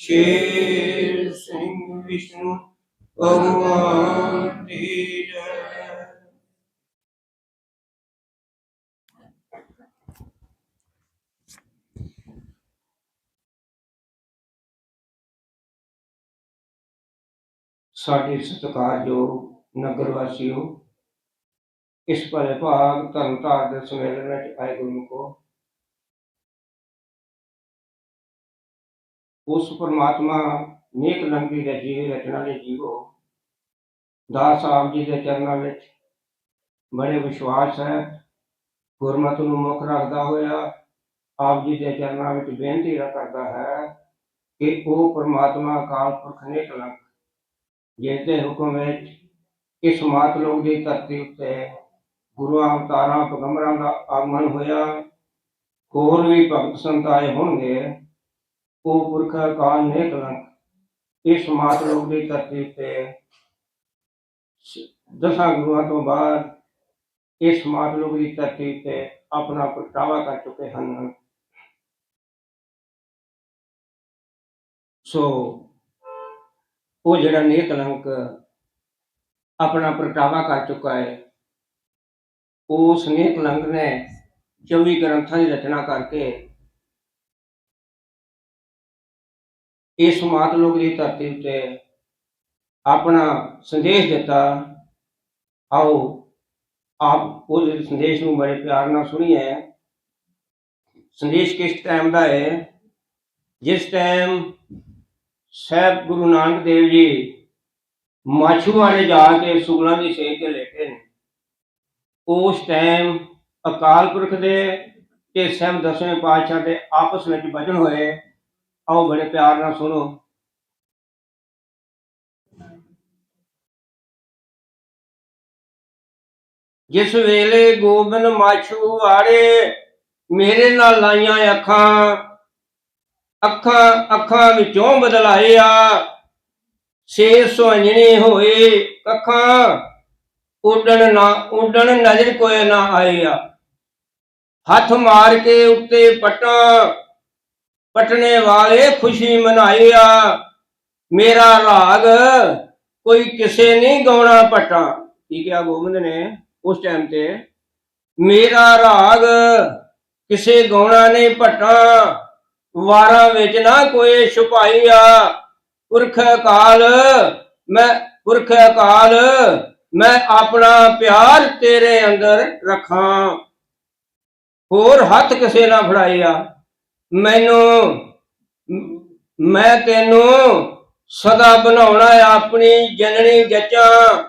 ਸ਼ੇਰ ਸਿੰਘ ਵਿਸ਼ਨੂੰ ਭਗਵਾਨ ਦੀ ਜੈ ਸਾਡੇ ਸਤਿਕਾਰਯੋਗ ਨਗਰ ਵਾਸੀਓ ਇਸ ਭਲੇ ਭਾਗ ਧੰਨ ਧਾਰ ਦੇ ਸੰਮੇਲਨ ਵਿੱਚ ਆਏ ਗੁਰੂ ਕੋ ਉਸ ਪਰਮਾਤਮਾ ਨੇਕ ਲੰਗੀ ਦੇ ਰਚਨਾ ਦੇ ਜੀਵੋ। ਦਾਸ ਸਾਹਿਬ ਜੀ ਦੇ ਚਰਨਾਂ ਵਿੱਚ ਬੜੇ ਵਿਸ਼ਵਾਸ ਹੈ। ਗੁਰਮਤਿ ਨੂੰ ਮੁੱਖ ਰੱਖਦਾ ਹੋਇਆ ਆਪ ਜੀ ਦੇ ਚਰਨਾਂ ਵਿੱਚ ਬੇਨਤੀ ਕਰਦਾ ਹੈ ਕਿ ਉਹ ਪਰਮਾਤਮਾ ਅਕਾਲ ਪੁਰਖ ਨੇਕ ਲੰਗ ਜਿਸ ਦੇ ਹੁਕਮ ਵਿੱਚ ਇਸ ਮਾਤ ਲੋਕ ਦੀ ਧਰਤੀ ਉੱਤੇ ਗੁਰੂਆਂ, ਅਵਤਾਰਾਂ, ਪੈਗੰਬਰਾਂ ਦਾ ਆਗਮਨ ਹੋਇਆ। ਹੋਰ ਵੀ ਭਗਤ ਸੰਤ ਆਏ ਹੋਣਗੇ। ਉਹ ਪੁਰਖ ਅਕਾਲ ਨੇ ਲੰਗ ਇਸ ਮਾਤ ਲੋਕ ਦੀ ਧਰਤੀ ਉੱਤੇ ਦਸਾਂ ਗੁਰੂਆਂ ਤੋਂ ਬਾਅਦ ਇਸ ਮਾਤ ਲੋਕ ਦੀ ਧਰਤੀ ਉੱਤੇ ਆਪਣਾ ਪ੍ਰਗਟਾਵਾ ਕਰ ਚੁੱਕੇ ਹਨ। ਸੋ ਉਹ ਜਿਹੜਾ ਨੇਕ ਲੰਕ ਆਪਣਾ ਪ੍ਰਗਟਾਵਾ ਕਰ ਚੁੱਕਾ ਹੈ, ਉਸ ਨੇਕ ਲੰਕ ਨੇ 24 ਗ੍ਰੰਥਾਂ ਦੀ ਰਚਨਾ ਕਰਕੇ ਇਸ ਮਾਤ ਲੋਕ ਦੀ ਧਰਤੀ ਉੱਤੇ ਆਪਣਾ ਸੰਦੇਸ਼ ਦਿੱਤਾ। ਆਓ, ਆਪ ਉਸ ਸੰਦੇਸ਼ ਨੂੰ ਬੜੇ ਪਿਆਰ ਨਾਲ ਸੁਣੀਏ। ਸੰਦੇਸ਼ ਕਿਸ ਟਾਈਮ ਦਾ ਹੈ? ਜਿਸ ਟਾਈਮ ਸਾਹਿਬ ਗੁਰੂ ਨਾਨਕ ਦੇਵ ਜੀ ਮਾਛੂਵਾੜੇ ਜਾ ਕੇ ਸੁਗਲਾਂ ਦੀ ਸੇਕ ਤੇ ਲੇਟੇ ਨੇ। ਉਸ ਟਾਈਮ ਅਕਾਲ ਪੁਰਖ ਦੇ ਤੇ ਸਾਹਿਬ ਦਸਵੇਂ ਪਾਤਸ਼ਾਹ ਦੇ ਆਪਸ ਵਿੱਚ ਵਜਨ ਹੋਏ। ਆਓ ਬੜੇ ਪਿਆਰ ਨਾਲ ਸੁਣੋ। ਜਿਸ ਵੇਲੇ ਗੋਬਿੰਦ ਮਾਛੂ ਵਾੜੇ ਮੇਰੇ ਨਾਲ ਲਾਈਆਂ ਅੱਖਾਂ ਅੱਖਾਂ ਅੱਖਾਂ ਵਿੱਚੋਂ ਬਦਲਾਏ ਆ। ਸੇ ਸੁਹੰਜਣੇ ਹੋਏ ਅੱਖਾਂ ਉਡਣ ਨਾ, ਉੱਡਣ ਨਜ਼ਰ ਕੋਈ ਨਾ ਆਏ ਆ। ਹੱਥ ਮਾਰ ਕੇ ਉੱਤੇ ਪਟਾਂ ਪਟਣੇ ਵਾਲੇ ਖੁਸ਼ੀ ਮਨਾਏ ਆ ਮੇਰਾ ਰਾਗ ਕੋਈ ਕਿਸੇ ਨਹੀਂ ਗਾਉਣਾ ਪਟਾ। ਕੀ ਕਿਹਾ ਗੋਬਿੰਦ ਨੇ ਉਸ ਟਾਈਮ ਤੇ? ਮੇਰਾ ਰਾਗ ਕਿਸੇ ਗਾਉਣਾ ਨਹੀਂ ਪਟਾ। ਵਾਰਾਂ ਵਿੱਚ ਨਾ ਕੋਈ ਛੁਪਾਈ ਆ ਪੁਰਖ ਕਾਲ ਮੈਂ ਪੁਰਖ ਕਾਲ ਮੈਂ ਆਪਣਾ ਪਿਆਰ ਤੇਰੇ ਅੰਦਰ ਰੱਖਾਂ। ਹੋਰ ਹੱਥ ਕਿਸੇ ਨਾ ਫੜਾਈ ਆ ਮੈਨੂੰ, ਮੈਂ ਤੈਨੂੰ ਸਦਾ ਬਣਾਉਣਾ ਆਪਣੀ ਜਨਨੀ ਜਚਾਂ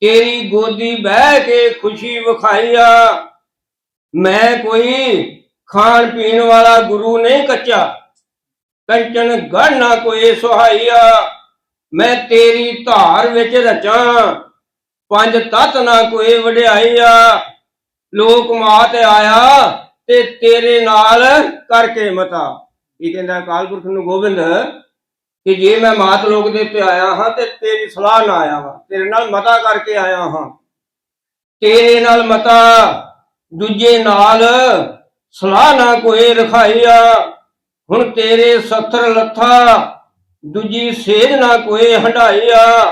ਤੇਰੀ ਗੋਦੀ ਬਹਿ ਕੇ ਖੁਸ਼ੀ ਵਿਖਾਈ ਮੈਂ ਕੋਈ ਖਾਣ ਪੀਣ ਵਾਲਾ ਗੁਰੂ ਨਹੀਂ ਕੱਚਾ। ਕੰਚਨ ਗੜ ਨਾ ਕੋਈ ਸੁਹਾਈਆ ਮੈਂ ਤੇਰੀ ਧਾਰ ਵਿੱਚ ਰਚਾਂ। ਪੰਜ ਤਤ ਨਾ ਕੋਈ ਵਡਿਆਈਆ ਲੋਕ ਮਾਤ ਆਇਆ। ਤੇ ਤੇਰੇ ਨਾਲ ਕਰਕੇ ਮਤਾ। ਇਹ ਕਹਿੰਦਾ ਅਕਾਲ ਪੁਰਖ ਨੂੰ ਗੋਬਿੰਦ, ਕਿ ਜੇ ਮੈਂ ਮਾਤ ਲੋਕ ਦੇ ਉੱਤੇ ਆਇਆ ਹਾਂ, ਤੇ ਤੇਰੀ ਸਲਾਹ ਨਾਲ ਆਇਆ ਹਾਂ ਤੇਰੇ ਨਾਲ ਮਤਾ ਕਰਕੇ ਆਇਆ ਹਾਂ। ਤੇਰੇ ਨਾਲ ਮਤਾ, ਦੂਜੇ ਨਾਲ ਸਲਾਹ ਨਾ ਕੋਈ ਰਖਾਈਆ ਹੁਣ ਤੇਰੇ ਸੱਥਰ ਲੱਥਾ, ਦੂਜੀ ਸੇਜ ਨਾ ਕੋਈ ਹੰਡਾਈਆ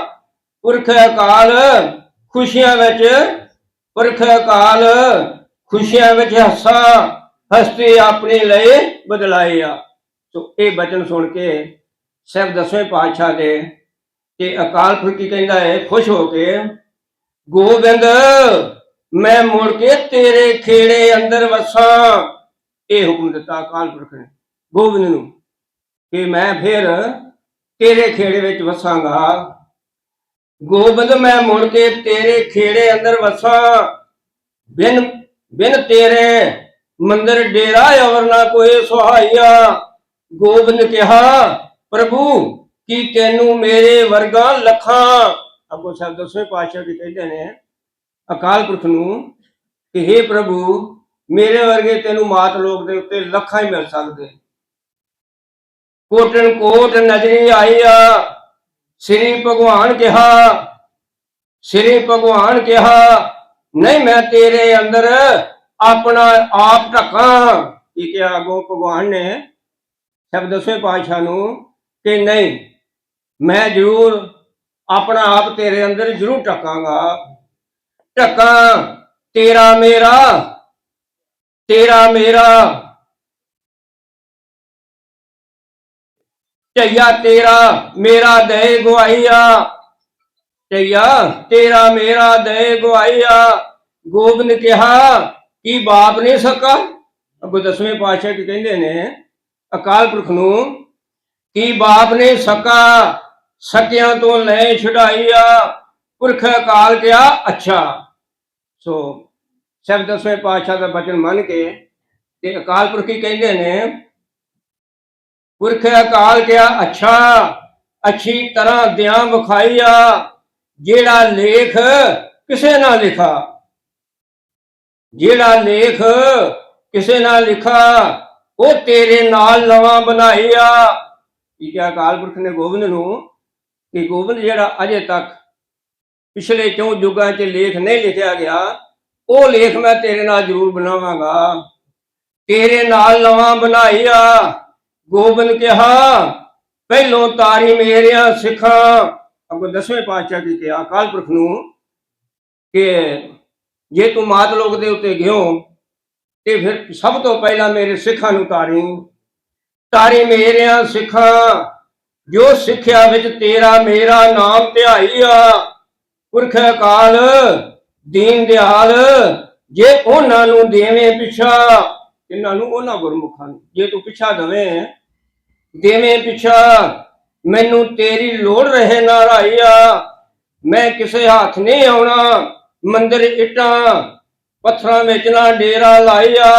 ਪੁਰਖ ਅਕਾਲ, ਖੁਸ਼ੀਆਂ ਵਿੱਚ ਪੁਰਖ ਅਕਾਲ ਖੁਸ਼ੀਆਂ ਵਿੱਚ ਹੱਸਾ, ਹਸਤੀ ਆਪਣੇ ਲਈ ਬਦਲਾਈਆ ਸੋ ਇਹ ਬਚਨ ਸੁਣ ਕੇ ਸਾਹਿਬ ਦਸਵੇਂ ਪਾਤਸ਼ਾਹ ਦੇ ਤੇ ਅਕਾਲ ਪੁਰਖ ਕੀ ਕਹਿੰਦਾ ਹੈ ਖੁਸ਼ ਹੋ ਕੇ, ਗੋਬਿੰਦ, ਮੈਂ ਮੁੜ ਕੇ ਤੇਰੇ ਖੇੜੇ ਅੰਦਰ ਵਸਾਂ। ਇਹ ਹੁਕਮ ਦਿੱਤਾ ਅਕਾਲ ਪੁਰਖ ਨੇ। ਗੋਬਿੰਦ ਨੂੰ ਕਿ ਮੈਂ ਫਿਰ ਤੇਰੇ ਖੇੜੇ ਵਿੱਚ ਵਸਾਂਗਾ। ਗੋਬਿੰਦ, ਮੈਂ ਮੁੜ ਕੇ ਤੇਰੇ ਖੇੜੇ ਅੰਦਰ ਵਸਾਂ। ਬਿਨ ਬਿਨ ਤੇਰੇ ਮੰਦਰ ਡੇਰਾ ਔਰ ਨਾ ਕੋਈ ਸੁਹਾਈਆ ਗੋਬਿੰਦ ਕਿਹਾ, ਪ੍ਰਭੂ, ਕੀ ਤੈਨੂੰ ਮੇਰੇ ਵਰਗਾ ਲੱਖਾਂ ਅੱਗੋਂ ਸਾਹਿਬ ਦਸਵੇਂ ਪਾਤਸ਼ਾਹ ਜੀ ਕਹਿੰਦੇ ਨੇ ਅਕਾਲ ਪੁਰਖ ਨੂੰ ਕਿ हे ਪ੍ਰਭੂ, ਮੇਰੇ ਵਰਗੇ ਤੈਨੂੰ ਮਾਤ ਲੋਕ ਦੇ ਉੱਤੇ ਲੱਖਾਂ ਹੀ ਮਿਲ ਸਕਦੇ। ਕੋਟਨ ਕੋਟ ਨਜ਼ਰੀ ਆਈ ਆ, ਸ੍ਰੀ ਭਗਵਾਨ ਕਿਹਾ, ਸ੍ਰੀ ਭਗਵਾਨ ਕਿਹਾ ਨਹੀਂ, ਮੈਂ ਤੇਰੇ ਅੰਦਰ ਆਪਣਾ ਆਪ ਢਕਾਂ। ਇਹ ਕਿਹਾ ਅੱਗੋਂ ਭਗਵਾਨ ਨੇ? ਸ਼ਬਦ ਦਸਵੇਂ ਪਾਤਸ਼ਾਹ ਨੂੰ ਕਿ ਨਹੀਂ, ਮੈਂ ਜ਼ਰੂਰ ਆਪਣਾ ਆਪ ਤੇਰੇ ਅੰਦਰ ਜ਼ਰੂਰ ਟਕਾਂਗਾ ਟਕਾਂ ਤੇਰਾ ਮੇਰਾ ਤੇਰਾ ਮੇਰਾ। ਝਈਆ ਤੇਰਾ, ਮੇਰਾ ਦੇ ਗਵਾਈਆ ਝਈਆ ਤੇਰਾ ਮੇਰਾ ਦੇ ਗਵਾਈਆ ਗੋਬਿੰਦ ਕਿਹਾ, ਕਿ ਬਾਪ ਨਹੀਂ ਸਕਾ? ਅੱਗੋਂ ਦਸਵੇਂ ਪਾਤਸ਼ਾਹ ਕੀ ਕਹਿੰਦੇ ਨੇ, ਅਕਾਲ ਪੁਰਖ ਨੂੰ, ਕਿ ਬਾਪ ਨੇ ਸਕਾ? ਸਕਿਆਂ ਤੋਂ ਲੈ ਛੁਡਾਈਆ ਪੁਰਖ ਅਕਾਲ ਕਿਹਾ, ਅੱਛਾ। ਸੋ, ਸਭ ਦਸਵੇਂ ਪਾਤਸ਼ਾਹ ਦਾ ਬਚਨ ਮੰਨ ਕੇ, ਤੇ ਅਕਾਲ ਪੁਰਖ ਕੀ ਕਹਿੰਦੇ ਨੇ, ਪੁਰਖ ਅਕਾਲ ਕਿਹਾ, ਅੱਛਾ, ਅੱਛੀ ਤਰ੍ਹਾਂ ਦਿਆਂ ਵਿਖਾਈਆ ਜਿਹੜਾ ਲੇਖ ਕਿਸੇ ਨਾ ਲਿਖਾ। ਜਿਹੜਾ ਲੇਖ ਕਿਸੇ ਨਾਲ ਲਿਖਾ, ਉਹ ਤੇਰੇ ਨਾਲ ਨਵਾਂ ਬਣਾਈਆ ਕੀ ਕਿਹਾ ਅਕਾਲ ਪੁਰਖ ਨੇ ਗੋਬਿੰਦ ਨੂੰ ਕਿ ਗੋਬਿੰਦ ਜਿਹੜਾ ਅਜੇ ਤੱਕ ਪਿਛਲੇ ਚੌਂ ਯੁੱਗਾਂ 'ਚ ਲੇਖ ਨਹੀਂ ਲਿਖਿਆ ਗਿਆ, ਉਹ ਲੇਖ ਮੈਂ ਤੇਰੇ ਨਾਲ ਜ਼ਰੂਰ ਬਣਾਵਾਂਗਾ। ਤੇਰੇ ਨਾਲ ਨਵਾਂ ਬਣਾਈਆ ਗੋਬਿੰਦ ਕਿਹਾ, ਪਹਿਲੋਂ ਤਾਰੀ ਮੇਰਿਆਂ ਸਿੱਖਾਂ ਅੱਗੋਂ ਦਸਵੇਂ ਪਾਤਸ਼ਾਹ ਕੀ ਕਿਹਾ ਅਕਾਲ ਪੁਰਖ ਨੂੰ ਕਿ ਜੇ ਤੂੰ ਮਾਤ ਲੋਕ ਦੇ ਉੱਤੇ ਗਿਓ ਤੇ ਫਿਰ ਸਭ ਤੋਂ ਪਹਿਲਾਂ ਮੇਰੇ ਸਿੱਖਾਂ ਨੂੰ ਤਾਰੀ ਤਾਰੀ ਮੇਰਿਆਂ ਸਿੱਖਾਂ ਜੋ ਸਿੱਖਿਆ ਵਿੱਚ ਤੇਰਾ ਮੇਰਾ ਨਾਮ ਧਿਆਈਆ ਪੁਰਖ ਅਕਾਲ ਦੀਨ ਦਿਆਲ ਜੇ ਉਹਨਾਂ ਨੂੰ ਦੇਵੇਂ ਪਿਛਾ ਇਹਨਾਂ ਨੂੰ ਉਹਨਾਂ ਗੁਰਮੁਖਾਂ ਨੂੰ ਜੇ ਤੂੰ ਪਿਛਾ ਦਵੇਂ ਦੇਵੇਂ ਪਿਛਾ ਮੈਨੂੰ ਤੇਰੀ ਲੋੜ ਰਹੇ ਨਾ ਰਾਈਆ ਮੈਂ ਕਿਸੇ ਹੱਥ ਨਹੀਂ ਆਉਣਾ। ਮੰਦਰ ਇਟਾਂ, ਪੱਥਰਾਂ ਵਿੱਚ ਨਾ ਡੇਰਾ ਲਾਇਆ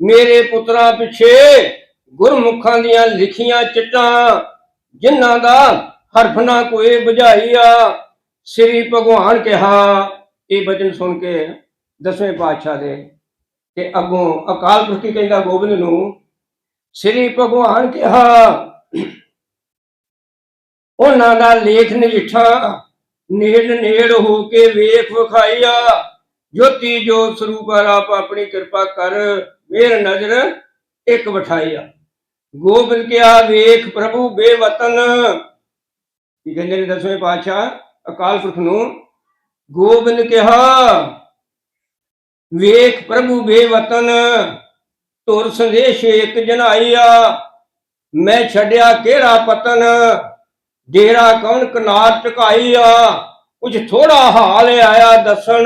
ਮੇਰੇ ਪੁੱਤਰਾਂ ਪਿੱਛੇ ਗੁਰਮੁਖਾਂ ਦੀਆਂ ਲਿਖੀਆਂ ਚਿੱਟਾਂ, ਜਿਨ੍ਹਾਂ ਦਾ ਹਰਫ ਨਾ ਕੋਈ ਬੁਝਾਈਆ। ਸ੍ਰੀ ਭਗਵਾਨ ਕਿਹਾ, ਇਹ ਬਚਨ ਸੁਣ ਕੇ ਦਸਵੇਂ ਪਾਤਸ਼ਾਹ ਦੇ ਤੇ ਅੱਗੋਂ ਅਕਾਲ ਪੁਰਖ ਕੀ ਕਹਿੰਦਾ ਗੋਬਿੰਦ ਨੂੰ? ਸ੍ਰੀ ਭਗਵਾਨ ਕਿਹਾ ਉਹਨਾਂ ਦਾ ਲੇਖ ਨਿਠਾ ਨੇੜ ਨੇੜ ਹੋ ਕੇ ਵੇਖ ਵਿਖਾਈਆ ਜੋਤੀ ਜੋਤ ਸਰੂਪ ਆਪ ਆਪਣੀ ਕਿਰਪਾ ਕਰ, ਮੇਰ ਨਜ਼ਰ ਇੱਕ ਬਿਠਾਈਆ ਗੋਬਿੰਦ ਕਿਹਾ ਵੇਖ ਪ੍ਰਭੂ ਬੇਵਤਨ। ਕੀ ਕਹਿੰਦੇ ਨੇ ਦਸਵੇਂ ਪਾਤਸ਼ਾਹ, ਅਕਾਲ ਪੁਰਖ ਨੂੰ? ਗੋਬਿੰਦ ਕਿਹਾ, ਵੇਖ ਪ੍ਰਭੂ ਬੇਵਤਨ ਤੁਰ ਸੰਦੇਸ਼ ਇੱਕ ਜਨਾਈਆ ਮੈਂ ਛੱਡਿਆ ਕਿਹੜਾ ਪਤਨ? ਡੇਰਾ ਕੌਣ ਕਨਾਰ ਟਕਾਈਆ ਕੁਝ ਥੋੜਾ ਹਾਲ ਆਇਆ ਦੱਸਣ।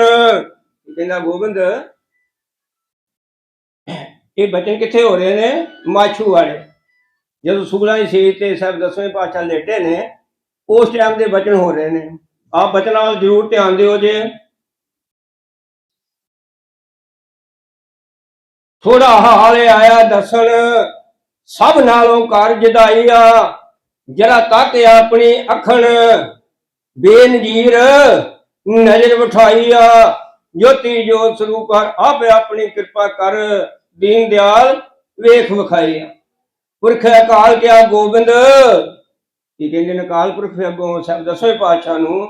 ਕਹਿੰਦਾ ਗੋਬਿੰਦ? ਇਹ ਬਚਨ ਕਿੱਥੇ ਹੋ ਰਹੇ ਨੇ? ਮਾਛੂ ਵਾਲੇ। ਜਦੋਂ ਸੁਗਲਾ ਦੀ ਸੇਜ ਤੇ ਸਭ ਦਸਵੇਂ ਪਾਤਸ਼ਾਹ ਲੇਟੇ ਨੇ, ਉਸ ਟਾਈਮ ਦੇ ਬਚਨ ਹੋ ਰਹੇ ਨੇ। ਆਪ ਬਚਨਾਂ ਵੱਲ ਜ਼ਰੂਰ ਧਿਆਨ ਦਿਓ ਜੇ। ਥੋੜਾ ਹਾਲ ਆਇਆ ਦੱਸਣ। ਸਭ ਨਾਲੋਂ ਕਰ ਆ। ਜਰਾ ਤੱਕ ਆਪਣੀ ਅੱਖਣ ਬੇਨਜੀਰ ਨਜ਼ਰ ਬਿਠਾਈਆ ਜੋਤੀ ਜੋਤ ਸਰੂਪ ਕਰ ਆਪੇ ਆਪਣੀ ਕਿਰਪਾ ਕਰ ਦੀਨ ਦਿਆਲ ਵੇਖ ਵਿਖਾਈਆ ਪੁਰਖ ਅਕਾਲ ਕਿਆ ਗੋਬਿੰਦ? ਕੀ ਕਹਿੰਦੇ ਨੇ ਅਕਾਲ ਪੁਰਖ ਫਿਰ ਅੱਗੋਂ ਸਭ ਦਸਵੇਂ ਪਾਤਸ਼ਾਹ ਨੂੰ।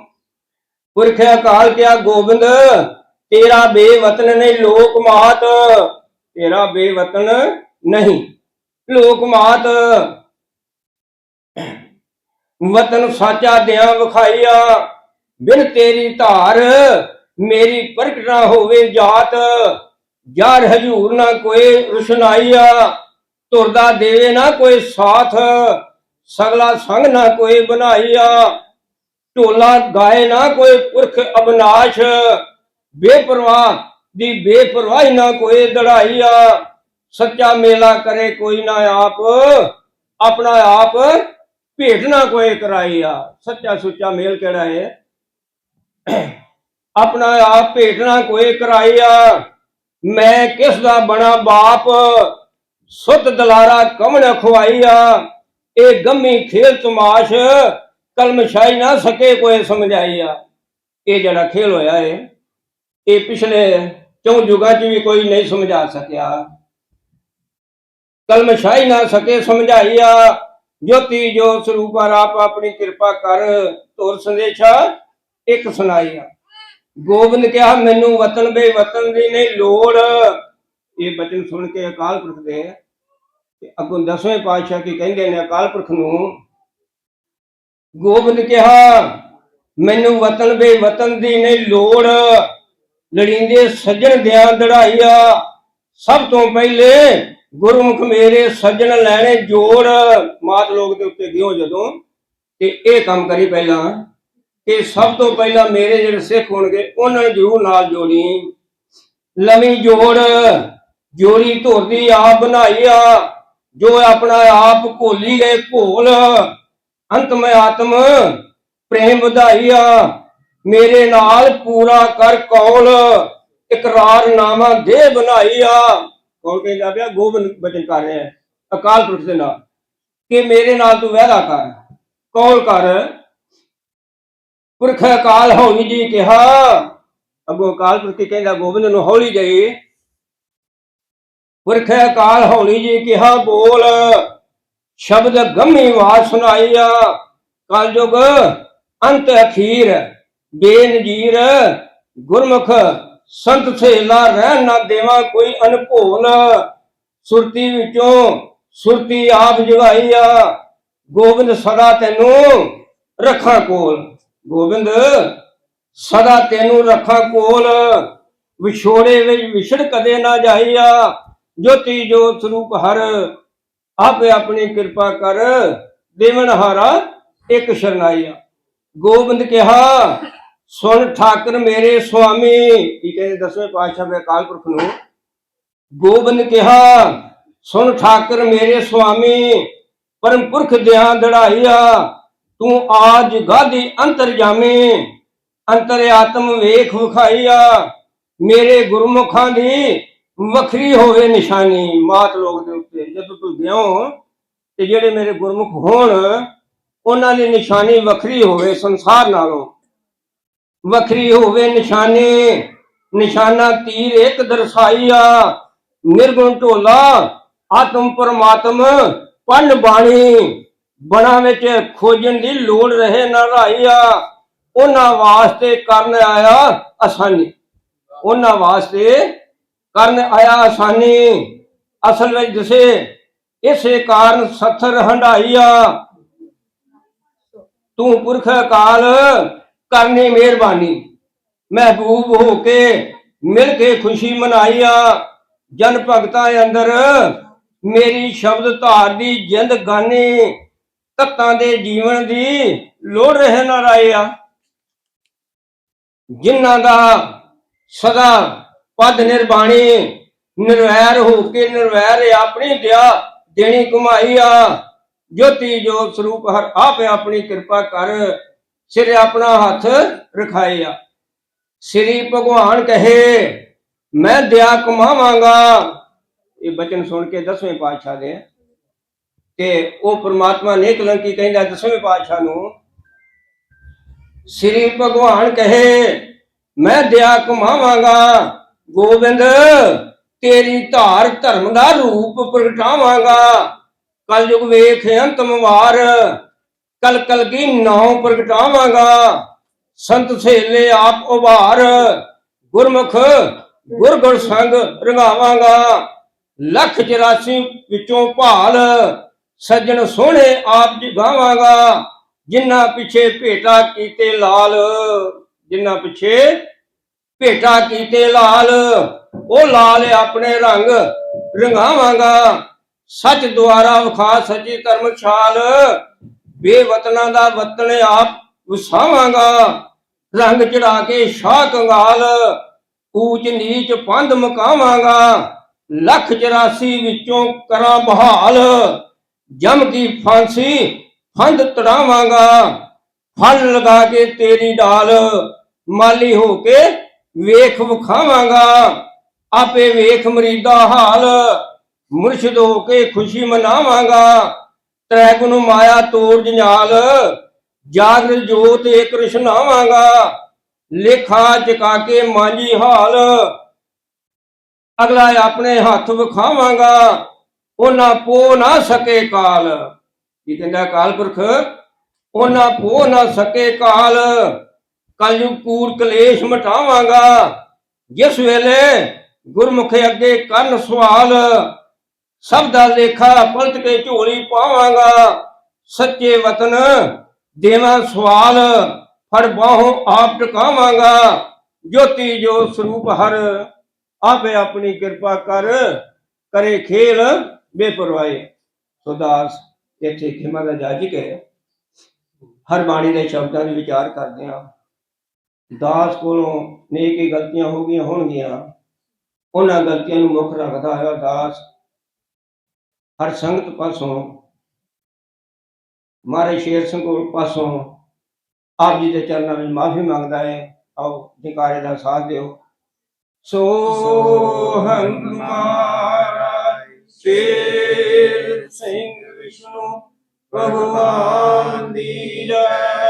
ਪੁਰਖ ਅਕਾਲ ਕਿਆ ਗੋਬਿੰਦ? ਤੇਰਾ ਬੇਵਤਨ ਨਹੀਂ ਲੋਕ ਮਾਤ। ਤੇਰਾ ਬੇਵਤਨ ਨਹੀਂ ਲੋਕ ਮਾਤ। ਵਤਨ ਸਾਚਾ ਦਿਆਂ ਵਿਖਾਈਆ ਬਿਨ ਤੇਰੀ ਧਾਰ ਮੇਰੀ ਪ੍ਰਗਟ ਨਾ ਹੋਵੇ ਜਾਤ। ਯਾਰ ਹਜੂਰ ਨਾ ਕੋਈ ਰੁਸ਼ਨਾਈਆ ਤੁਰਦਾ ਦੇਵੇ ਨਾ ਕੋਈ ਸਾਥ। ਸਗਲਾ ਸੰਗ ਨਾ ਕੋਈ ਬਣਾਈਆ, ਢੋਲਾ ਗਾਏ ਨਾ ਕੋਈ ਪੁਰਖ ਅਬਨਾਸ਼। ਬੇਪਰਵਾਹ ਦੀ ਬੇਪਰਵਾਹੀ ਨਾ ਕੋਈ ਦੜਾਈਆ। ਸੱਚਾ ਮੇਲਾ ਕਰੇ ਕੋਈ ਨਾ ਆਪ, ਆਪਣਾ ਆਪ ਭੇਟ ਨਾ ਕੋਈ ਕਰਾਈ ਆ, ਸੱਚਾ ਸੁੱਚਾ ਮੇਲ ਕਿਹੜਾ ਹੈ? ਆਪਣਾ ਆਪ ਭੇਟ ਨਾ ਕੋਈ ਕਰਾਈਆ ਮੈਂ ਕਿਸ ਦਾ ਬਣਾ ਬਾਪ? ਸੁੱਤ ਦਲਾਰਾ ਕਮਣ ਖਵਾਈਆ ਇਹ ਗੰਮੀ ਖੇਲ ਤਮਾਸ਼ ਕਲਮਸ਼ਾਈ ਨਾ ਸਕੇ ਕੋਈ ਸਮਝਾਈ ਆ। ਇਹ ਜਿਹੜਾ ਖੇਲ ਹੋਇਆ ਹੈ ਇਹ ਪਿਛਲੇ ਚੌਂ ਯੁਗਾਂ 'ਚ ਵੀ ਕੋਈ ਨਹੀਂ ਸਮਝਾ ਸਕਿਆ। ਕਲਮਸ਼ਾਈ ਨਾ ਸਕੇ ਸਮਝਾਈ ਆ। ਜੋਤੀ ਜੋ ਸਰੂਪ ਆਪ ਆਪਣੀ ਕਿਰਪਾ ਕਰ, ਤੋਰ ਸੰਦੇਸ਼ਾ ਇੱਕ ਸੁਣਾਈਆ ਗੋਬਿੰਦ ਕਿਹਾ, ਮੈਨੂੰ ਵਤਨ ਬੇ ਵਤਨ ਦੀ ਨਹੀਂ ਲੋੜ। ਇਹ ਬਚਨ ਸੁਣ ਕੇ ਅਕਾਲ ਪੁਰਖ ਦੇ ਤੇ ਅੱਗੋਂ ਦਸਵੇਂ ਪਾਤਸ਼ਾਹ ਕੀ ਕਹਿੰਦੇ ਨੇ ਅਕਾਲ ਪੁਰਖ ਨੂੰ, ਗੋਬਿੰਦ ਕਿਹਾ, ਮੈਨੂੰ ਵਤਨ ਵੇ ਵਤਨ ਦੀ ਨਹੀਂ ਲੋੜ। ਲੜਿੰਦੇ ਸੱਜਣ ਦਿਆਂ ਦੜਾਈਆ ਸਭ ਤੋਂ ਪਹਿਲੇ ਗੁਰਮੁਖ ਮੇਰੇ ਸੱਜਣ ਲੈਣੇ ਜੋੜ। ਮਾਤ ਲੋਕ ਦੇ ਉੱਤੇ ਗਿਓ ਜਦੋਂ। ਤੇ ਇਹ ਕੰਮ ਕਰੀ ਪਹਿਲਾਂ। ਕਿ ਸਭ ਤੋਂ ਪਹਿਲਾਂ ਮੇਰੇ ਜਿਹੜੇ ਸਿੱਖ ਹੋਣਗੇ, ਉਹਨਾਂ ਨੂੰ ਜ਼ਰੂਰ ਨਾਲ ਜੋੜੀ। ਲਵੀ ਜੋੜ, ਜੋੜੀ ਧੋਦੀ ਆਪ ਬਣਾਈਆ, ਜੋ ਆਪਣਾ ਆਪ ਘੋਲੀ ਗਏ ਘੋਲ। ਅੰਤ ਮੈਂ ਆਤਮ ਪ੍ਰੇਮ ਵਧਾਈਆ। ਮੇਰੇ ਨਾਲ ਪੂਰਾ ਕਰ ਕੌਲ। ਇਕਰਾਰ ਨਾਮਾ ਦੇ ਬਣਾਈਆ। ਕੌਣ ਕਹਿੰਦਾ ਪਿਆ ਗੋਬਿੰਦ ਬਚਨ ਕਰ ਰਿਹਾ ਹੈ, ਅਕਾਲ ਪੁਰਖ ਦੇ ਨਾਲ। ਕਿ ਮੇਰੇ ਨਾਲ ਤੂੰ ਵਾਅਦਾ ਕਰ ਕੌਲ ਕਰ। ਪੁਰਖ ਅਕਾਲ ਹੌਲੀ ਜੀ ਕਿਹਾ। ਅੱਗੋਂ ਅਕਾਲ ਪੁਰਖ ਕਹਿੰਦਾ ਗੋਬਿੰਦ ਨੂੰ ਹੌਲੀ ਜਾਈ। ਪੁਰਖ ਅਕਾਲ ਹੌਲੀ ਜੀ ਕਿਹਾ ਬੋਲ। ਸ਼ਬਦ ਗੰਮੀ ਆਵਾਜ਼ ਆ। ਕਲਯੁਗ ਅੰਤ ਅਖੀਰ ਬੇਨਜੀਰ ਗੁਰਮੁਖ ਸੰਤ ਸੇਲਾ ਰਹਿ ਨਾ ਦੇਵਾ ਕੋਈ ਅਨਭੋਲ ਸੁਰਤੀ ਵਿੱਚੋਂ ਸੁਰਤੀ ਆਪ ਜਗਾਈਆ ਗੋਬਿੰਦ ਸਦਾ ਤੈਨੂੰ ਰੱਖਾਂ ਕੋਲ। ਗੋਬਿੰਦ ਸਦਾ ਤੈਨੂੰ ਰੱਖਾਂ ਕੋਲ। ਵਿਛੋੜੇ ਵਿੱਚ ਵਿਛੜ ਕਦੇ ਨਾ ਜਾਈਆ ਜੋਤੀ ਜੋਤ ਸਰੂਪ ਹਰ ਆਪੇ ਆਪਣੀ ਕਿਰਪਾ ਕਰ। ਦੇਵਨ ਹਾਰਾ ਇੱਕ ਸ਼ਰਨਾਈਆ ਗੋਬਿੰਦ ਕਿਹਾ ਸੁਣ ਠਾਕਰ ਮੇਰੇ ਸੁਆਮੀ। ਕੀ ਕਹਿੰਦੇ, ਦਸਵੇਂ ਪਾਤਸ਼ਾਹ ਦੇ ਅਕਾਲ ਪੁਰਖ ਨੂੰ? ਗੋਬਿੰਦ ਕਿਹਾ, ਸੁਣ ਠਾਕਰ ਮੇਰੇ ਸੁਆਮੀ, ਪਰਮ ਪੁਰਖ ਦਿਆਂ ਦੜਾਈਆ, ਤੂੰ ਆਜ ਗਾਦੀ ਅੰਤਰ ਜਾਮੇ, ਅੰਤਰ ਆਤਮ ਵੇਖ ਵਿਖਾਈਆ, ਮੇਰੇ ਗੁਰਮੁਖਾਂ ਦੀ ਵੱਖਰੀ ਹੋਵੇ ਨਿਸ਼ਾਨੀ। ਮਾਤ ਲੋਕ ਦੇ ਉੱਤੇ ਜਦੋਂ ਤੂੰ ਦਿਓ ਤੇ ਜਿਹੜੇ ਮੇਰੇ ਗੁਰਮੁਖ ਹੋਣ, ਉਹਨਾਂ ਦੀ ਨਿਸ਼ਾਨੀ ਵੱਖਰੀ ਹੋਵੇ ਸੰਸਾਰ ਨਾਲੋਂ। ਵੱਖਰੀ ਹੋਵੇ ਨਿਸ਼ਾਨੀ, ਨਿਸ਼ਾਨਾ ਤੀਰ ਇੱਕ ਦਰਸਾਈਆ ਨਿਰਗੁਣ ਢੋਲਾ, ਆਤਮ ਪਰਮਾਤਮ, ਪੰਨ ਬਾਣੀ, ਬਣਾ ਵਿੱਚ ਖੋਜਣ ਦੀ ਲੋੜ ਰਹੇ ਨਾ ਰਾਈਆ ਉਹਨਾਂ ਵਾਸਤੇ ਕਰਨ ਆਇਆ ਆਸਾਨੀ। ਉਹਨਾਂ ਵਾਸਤੇ ਕਰਨ ਆਇਆ ਆਸਾਨੀ। ਅਸਲ ਵਿੱਚ ਦਸੇ, ਇਸੇ ਕਾਰਨ ਸੱਥਰ ਹੰਡਾਈਆ ਤੂੰ ਪੁਰਖ ਅਕਾਲ ਕਰਨੀ ਮਿਹਰਬਾਨੀ। ਮਹਿਬੂਬ ਹੋ ਕੇ ਮਿਲ ਕੇ ਖੁਸ਼ੀ ਮਨਾਈ ਆ। ਜਨ ਭਗਤਾਂ ਅੰਦਰ ਮੇਰੀ ਸ਼ਬਦ ਧਾਰ ਦੀ ਜਿੰਦ ਗਾਨੀ ਤਤਾਂ ਦੇ ਜੀਵਨ ਦੀ ਲੋੜ ਰਹਿ ਨਾ ਰਾਇਆ ਜਿਨ੍ਹਾਂ ਦਾ ਸਦਾ ਪਦ ਨਿਰਬਾਣੀ, ਨਿਰਵੈਰ ਹੋ ਕੇ ਨਿਰਵੈਰ ਆਪਣੀ ਦਿਆ ਦੇਣੀ ਕਮਾਈਆ ਜੋਤੀ ਜੋਤ ਸਰੂਪ ਹਰ ਆਪੇ ਆਪਣੀ ਕਿਰਪਾ ਕਰ ਸਿਰ ਆਪਣਾ ਹੱਥ ਰਖਾਇਆ ਸ੍ਰੀ ਭਗਵਾਨ ਕਹੇ, ਮੈਂ ਦਿਆ ਕਮਾਵਾਂਗਾ। ਇਹ ਬਚਨ ਸੁਣ ਕੇ ਦਸਵੇਂ ਪਾਤਸ਼ਾਹ ਦੇ ਤੇ ਉਹ ਪ੍ਰਮਾਤਮਾ ਨੇ ਕਲੰਕੀ ਕਹਿੰਦਾ ਦਸਵੇਂ ਪਾਤਸ਼ਾਹ ਨੂੰ, ਸ੍ਰੀ ਭਗਵਾਨ ਕਹੇ, ਮੈਂ ਦਿਆ ਕਮਾਵਾਂਗਾ। ਗੋਬਿੰਦ, ਤੇਰੀ ਧਾਰ ਧਰਮ ਦਾ ਰੂਪ ਪ੍ਰਗਟਾਵਾਂਗਾ। ਕਲਯੁਗ ਵੇਖ ਅੰਤਮ ਵਾਰ ਕਲ ਕਲ ਕੀ ਨਾਉ ਪ੍ਰਗਟਾਵਾਂਗਾ? ਸੰਤ ਸੇਲੇ ਆਪ ਉਭਾਰ, ਗੁਰਮੁਖ ਗੁਰ ਗੁਰ ਸੰਗ ਰੰਗਾਵਾਂਗਾ। ਲੱਖ 84 ਵਿੱਚੋਂ ਭਾਲ, ਸੱਜਣ ਸੋਹਣੇ ਆਪ ਜੀ ਗਾਵਾਂਗਾ। ਜਿਨ੍ਹਾਂ ਪਿੱਛੇ ਭੇਟਾ ਕੀਤੇ ਲਾਲ, ਜਿਨ੍ਹਾਂ ਪਿਛੇ ਭੇਟਾ ਕੀਤੇ ਲਾਲ, ਉਹ ਲਾਲ ਆਪਣੇ ਰੰਗ ਰੰਗਾਵਾਂਗਾ। ਸੱਚ ਦੁਆਰਾ ਵਿਖਾ ਸੱਚੀ ਧਰਮਸ਼ਾਲ ਬੇਵਤਨਾਂ ਦਾ ਵਤਨ ਆਪ ਵਸਾਵਾਂਗਾ। ਰੰਗ ਚੜਾ ਕੇ ਸ਼ਾਹ ਕੰਗਾਲ, ਊਚ ਨੀਚ ਪੰਧ ਮਕਾਵਾਂਗਾ। ਲੱਖ 84 ਵਿੱਚੋਂ ਕਰਾਂ ਬਹਾਲ, ਜਮ ਕੀ ਫਾਂਸੀ ਫੰਦ ਤੜਾਵਾਂਗਾ। ਫਲ ਲਗਾ ਕੇ ਤੇਰੀ ਡਾਲ, ਮਾਲੀ ਹੋ ਕੇ ਵੇਖ ਵਖਾਵਾਂਗਾ। ਆਪੇ ਵੇਖ ਮਰੀਦਾ ਹਾਲ, ਮੁਰਸ਼ਿਦ ਹੋ ਕੇ ਖੁਸ਼ੀ ਮਨਾਵਾਂਗਾ। ਤ੍ਰੈ ਗੁਣ ਮਾਇਆ ਤੋੜ ਜੰਜਾਲ। ਜਾਗਰ ਜੋਤ ਏਕ ਰਸ਼ਨਾਵਾਂਗਾ ਲੇਖਾ ਚਕਾ ਕੇ ਮਾਂਜੀ ਹਾਲ। ਅਗਲਾ ਆਪਣੇ ਹੱਥ ਵਿਖਾਵਾਂਗਾ। ਉਹਨਾਂ ਪੋ ਨਾ ਸਕੇ ਕਾਲ। ਕੀ ਕਹਿੰਦਾ ਕਾਲ ਪੁਰਖ? ਉਹਨਾਂ ਪੋ ਨਾ ਸਕੇ ਕਾਲ। ਕਲਯੁਗ ਕੂੜ ਕਲੇਸ਼ ਮਟਾਵਾਂਗਾ। ਜਿਸ ਵੇਲੇ ਗੁਰਮੁਖੇ ਅੱਗੇ ਕਰਨ ਸਵਾਲ। ਸਭ ਦਾ ਲੇਖਾ ਪਲਟ ਕੇ ਝੋਲੀ ਪਾਵਾਂਗਾ। ਸੱਚੇ ਵਤਨ ਦੇਵਾਂ ਸਵਾਲ, ਫੜ ਬਾਹੋਂ ਆਪ ਟਿਕਾਵਾਂਗਾ। ਜੋਤੀ ਜੋ ਸਰੂਪ ਹਰ, ਆਪੇ ਆਪਣੀ ਕਿਰਪਾ ਕਰ, ਕਰੇ ਖੇਲ ਬੇਪਰਵਾਹੀ। ਸੋ ਇੱਥੇ ਖਿਮਾ ਦਾ ਜਾਜਿਕ ਹੈ ਹਰ ਬਾਣੀ ਦੇ ਸ਼ਬਦਾਂ ਦੀ ਵਿਚਾਰ ਕਰਦੇ ਆ ਦਾਸ ਕੋਲੋਂ ਨੇਕ ਗਲਤੀਆਂ ਹੋ ਗਈਆਂ ਹੋਣਗੀਆਂ। ਉਹਨਾਂ ਗਲਤੀਆਂ ਨੂੰ ਮੁੱਖ ਰੱਖਦਾ ਹੋਇਆ ਦਾਸ ਹਰ ਸੰਗਤ ਪਾਸੋਂ ਮਹਾਰਾਜ ਸ਼ੇਰ ਸੰਗੋਲ ਪਾਸੋਂ, ਆਪ ਜੀ ਦੇ ਚਰਨਾਂ ਵਿੱਚ ਮਾਫੀ ਮੰਗਦਾ ਹੈ ਆਓ ਜਕਾਰੇ ਦਾ ਸਾਥ ਦਿਓ। ਸੋ ਹੰਗ ਮਹਾਰਾਜ ਸ਼ੇਰ ਸਿੰਘ ਵਿਸ਼ਨੂੰ, ਭਗਵਾਨ ਦੀ ਜੈ।